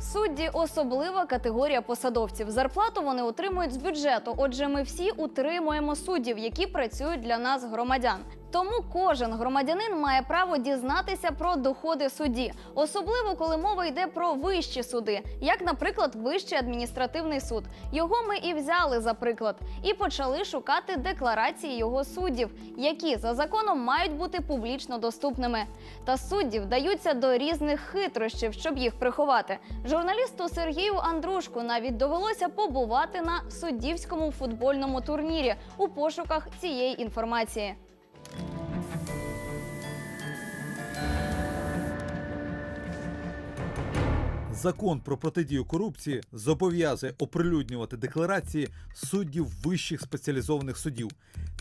Судді особлива категорія посадовців. Зарплату вони отримують з бюджету. Отже, ми всі утримуємо суддів, які працюють для нас, громадян. Тому кожен громадянин має право дізнатися про доходи судді, особливо коли мова йде про вищі суди, як, наприклад, Вищий адміністративний суд. Його ми і взяли за приклад, і почали шукати декларації його суддів, які за законом мають бути публічно доступними. Та судді вдаються до різних хитрощів, щоб їх приховати. Журналісту Сергію Андрушку навіть довелося побувати на суддівському футбольному турнірі у пошуках цієї інформації. Закон про протидію корупції зобов'язує оприлюднювати декларації суддів вищих спеціалізованих судів.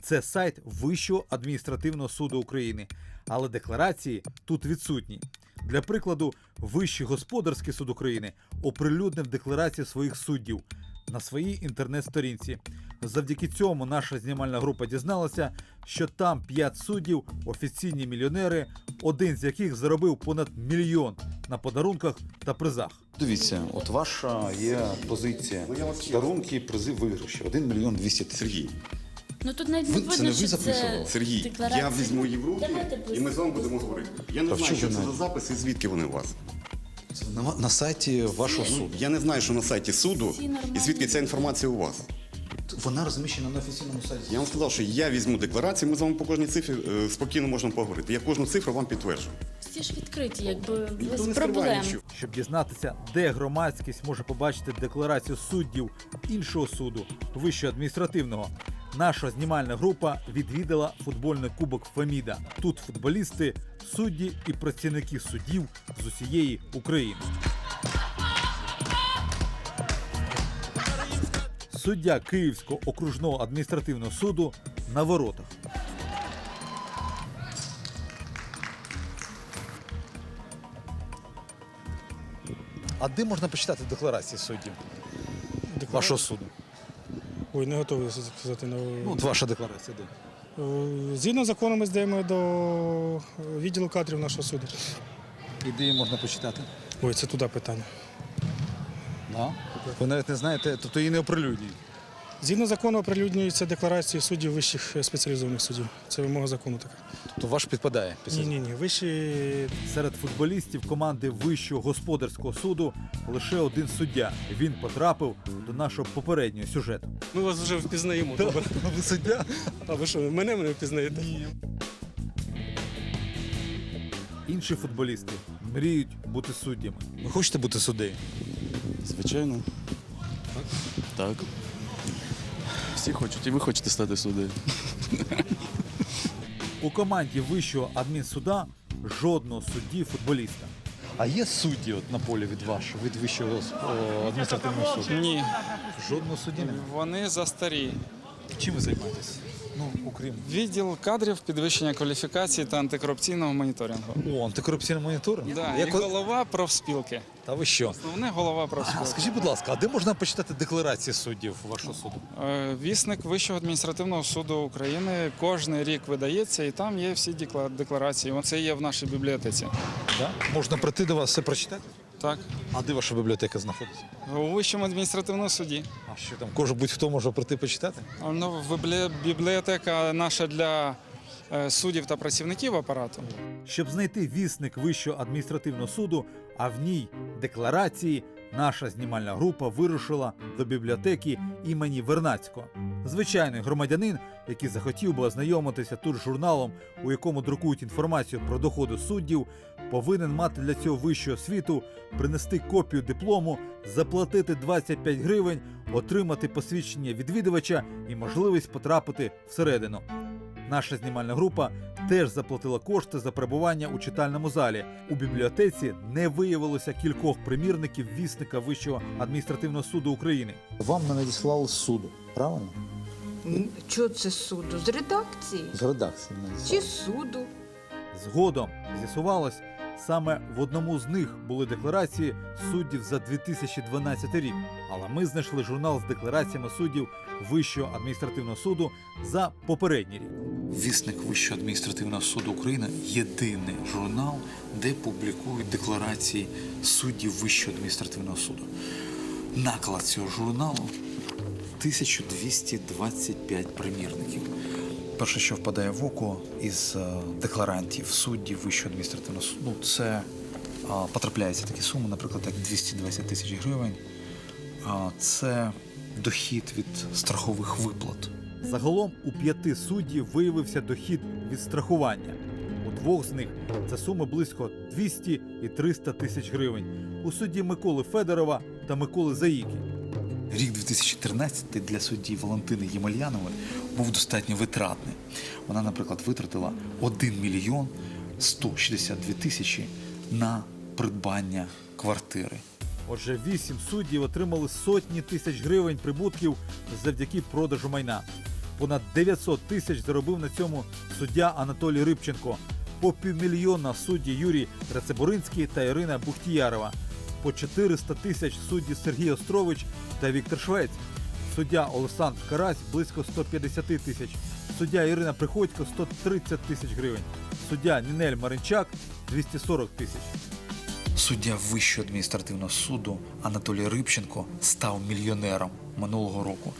Це сайт Вищого адміністративного суду України. Але декларації тут відсутні. Для прикладу, Вищий господарський суд України оприлюднив декларації своїх суддів на своїй інтернет-сторінці. Завдяки цьому наша знімальна група дізналася, що там п'ять суддів офіційні мільйонери, один з яких заробив понад мільйон на подарунках та призах. Дивіться, от ваша є позиція. Дарунки, призи, виграші. 1 мільйон 200 тисяч. Сергій, Ну тут навіть Ви- не це видно, не ви що записували? це Сергій, декларація. я візьму її в руки, Давайте і ми з вами будемо говорити. Я не Та в знаю, чому що це за записи, звідки вони у вас. На, на сайті вашого суду. Я не знаю, що на сайті суду, і звідки ця інформація у вас. Вона розміщена на офіційному сайті. Я вам сказав, що я візьму декларацію, ми з вами по кожній цифрі е, спокійно можемо поговорити. Я кожну цифру вам підтверджу. Всі ж відкриті, якби Ніхто без не скриває проблем. нічого. Щоб дізнатися, де громадськість може побачити декларацію суддів іншого суду, вищого адміністративного, наша знімальна група відвідала футбольний кубок Феміда. Тут футболісти, судді і працівники судів з усієї України. Суддя Київського окружного адміністративного суду на воротах. А де можна почитати декларації суддів вашого суду? Ой, не готовий сказати. на- Ну, от ваша декларація де? Згідно Згідно закону ми здаємо до відділу кадрів нашого суду. І де її можна почитати? Ой, це туди питання. Да? Ви навіть не знаєте, тобто її не оприлюднюють. Згідно закону оприлюднюються декларації суддів вищих е, спеціалізованих судів. Це вимога закону така. Тобто ваш підпадає Ні, ні, ні. Вищі Серед футболістів команди Вищого господарського суду лише один суддя. Він потрапив до нашого попереднього сюжету. ми вас вже впізнаємо. Ви суддя? А ви що, мене мене впізнаєте? Інші футболісти мріють бути суддями. Ви хочете бути суддею? Звичайно. Так. Всі хочуть, і ви хочете стати суддею. У команді Вищого адмінсуда жодного судді футболіста. А є судді от на полі від вашого, від вищого о, адміністративного суду? Ні, Жодного судді немає. вони застарі. Чим ви займаєтесь? Ну, окрім. Відділ кадрів, підвищення кваліфікації та антикорупційного моніторингу. О, антикорупційний моніторинг? Да, Як і голова профспілки. Та ви що? Основне голова А профспілки. скажіть, будь ласка, а де можна почитати декларації суддів вашого суду? Е, Вісник Вищого адміністративного суду України кожен рік видається, і там є всі декла- декларації. Це є в нашій бібліотеці. Да? Можна прийти до вас все прочитати? Так, А де ваша бібліотека знаходиться? у Вищому адміністративному суді. А що там? Кожен будь-хто може прийти почитати? Ну, бібліотека наша для е, суддів та працівників апарату. Щоб знайти вісник Вищого адміністративного суду, а в ній декларації, наша знімальна група вирушила до бібліотеки імені Вернацького. Звичайний громадянин, який захотів би ознайомитися тут з журналом, у якому друкують інформацію про доходи суддів, повинен мати для цього вищу освіту, принести копію диплому, заплатити 25 гривень, отримати посвідчення відвідувача і можливість потрапити всередину. Наша знімальна група теж заплатила кошти за перебування у читальному залі. У бібліотеці не виявилося кількох примірників вісника Вищого адміністративного суду України. Вам не надіслали суду, правильно? Чого це суду? З редакції? З редакції Чи з суду? Згодом з'ясувалось, Саме в одному з них були декларації суддів за 2012 рік. Але ми знайшли журнал з деклараціями суддів Вищого адміністративного суду за попередній рік. Вісник Вищого адміністративного суду України єдиний журнал, де публікують декларації суддів Вищого адміністративного суду. Наклад цього журналу 1225 примірників. Перше, що впадає в око із е, декларантів суддів Вищого адміністративного суду, ну, це а, потрапляються такі суми, наприклад, як 220 тисяч гривень. А, це дохід від страхових виплат. Загалом у п'яти суддів виявився дохід від страхування. У двох з них це суми близько 200 і 300 тисяч гривень. У судді Миколи Федорова та Миколи Заїки. Рік 2013 для судді Валентини Ємельянової був достатньо витратний. Вона, наприклад, витратила 1 мільйон 162 тисячі на придбання квартири. Отже, вісім суддів отримали сотні тисяч гривень прибутків завдяки продажу майна. Понад 900 тисяч заробив на цьому суддя Анатолій Рибченко. По півмільйона судді Юрій Рацеборинський та Ірина Бухтіярова. По 400 тисяч судді Сергій Острович та Віктор Швець. Суддя Олександр Карась близько 150 тисяч. Суддя Ірина Приходько 130 тисяч гривень. Суддя Нінель Маринчак 240 тисяч. Суддя Вищого адміністративного суду Анатолій Рибченко став мільйонером минулого року.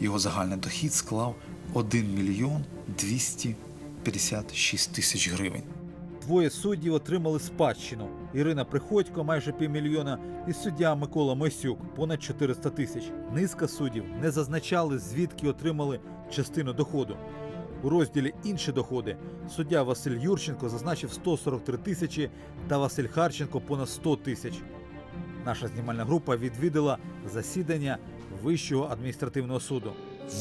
Його загальний дохід склав 1 мільйон 256 тисяч гривень. Двоє суддів отримали спадщину. Ірина Приходько майже півмільйона і суддя Микола Мойсюк понад 400 тисяч. Низка суддів не зазначали, звідки отримали частину доходу. У розділі інші доходи суддя Василь Юрченко зазначив 143 тисячі та Василь Харченко понад 100 тисяч. Наша знімальна група відвідала засідання Вищого адміністративного суду.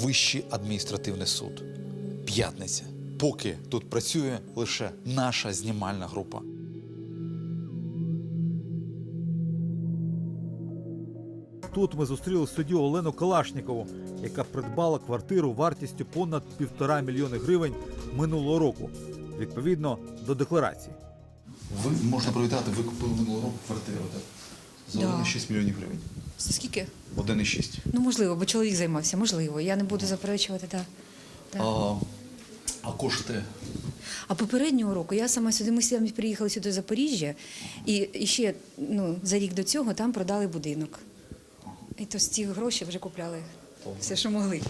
Вищий адміністративний суд. П'ятниця. Поки тут працює лише наша знімальна група. Тут ми зустріли суддю Олену Калашнікову, яка придбала квартиру вартістю понад півтора мільйони гривень минулого року, відповідно до декларації. Ви можна привітати, ви купили минулого року квартиру, так? За Да. 1,6 мільйонів гривень. За скільки? 1,6. Ну, можливо, бо чоловік займався, можливо. Я не буду заперечувати, так. А, а кошти А попереднього року я сама сюди, ми самі приїхали сюди з Запоріжжя, і, і ще ну, за рік до цього там продали будинок. І то з цих грошей вже купляли все, що могли.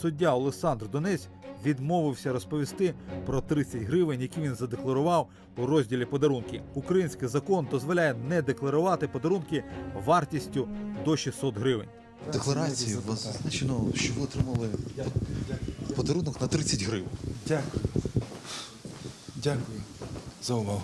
Суддя Олександр Донець відмовився розповісти про 30 гривень, які він задекларував у розділі подарунки. Український закон дозволяє не декларувати подарунки вартістю до 600 гривень. декларації у вас зазначено, що ви отримали подарунок на 30 гривень. Дякую. Дякую за увагу.